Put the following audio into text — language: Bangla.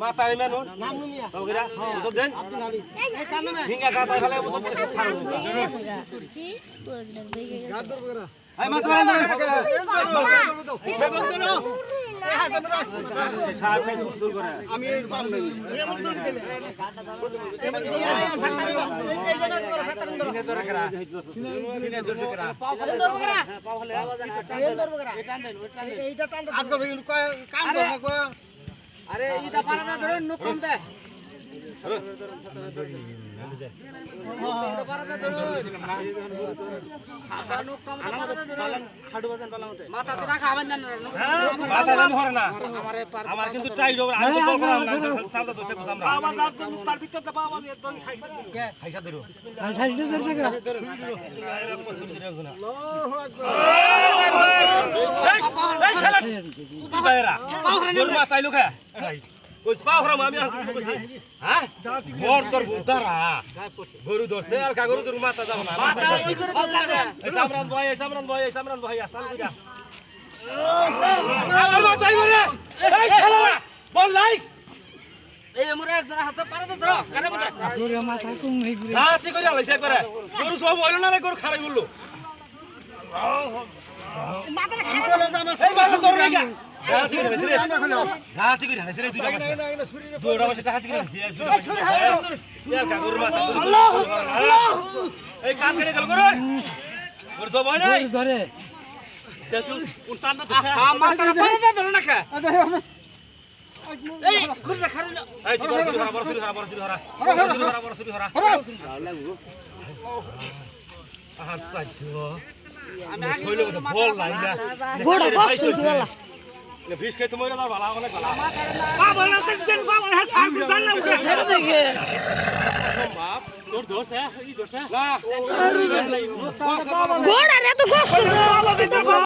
মাতারি মানুষ তগিরা বুঝো দেন হিঙ্গা কাটা ফেলে বুঝো বুঝো খারাপ আই মাতারি আমি আরে ইটা পারাটা ধরুন নুক কম দে মাথা তো পারে না নুক মাথা জানি হরে না আমার কিন্তু টাইট হবে আমি তো বল করাম না সামনে ধরতে বুঝাম না বাবা দাঁত তার ভিতরতে বাবা একদম খাইছা খাইছা দিরো এই শালা কি বাইরা গরু মাথায় লুকা কইছ পাও হরাম আমি কি কইছি? হ্যাঁ? মোর তোর বুদারা গরু ধরছে আর কা গরু তোর মাথা যাব না। মাথা ওই করে দে এই সামরান ভাই এই সামরান ভাই এই সামরান ভাই আসল কইরা আমার এই বল এই মোরে হাতে ধরো কানে গরু না খারাই করে করে। হাতি গরু গরু ধরে ধরো এই এই জো আমি আগে বল না গোড়া কষ্ট হইছে বালা ফিস খাইতে মইরা তার ভালো অনেক ভালো বাবা না তেন বাবা হ্যাঁ সার জান না ছেড়ে দেখে বাপ তোর দোষ হ্যাঁ ই দোষ হ্যাঁ না গোড়া রে তো কষ্ট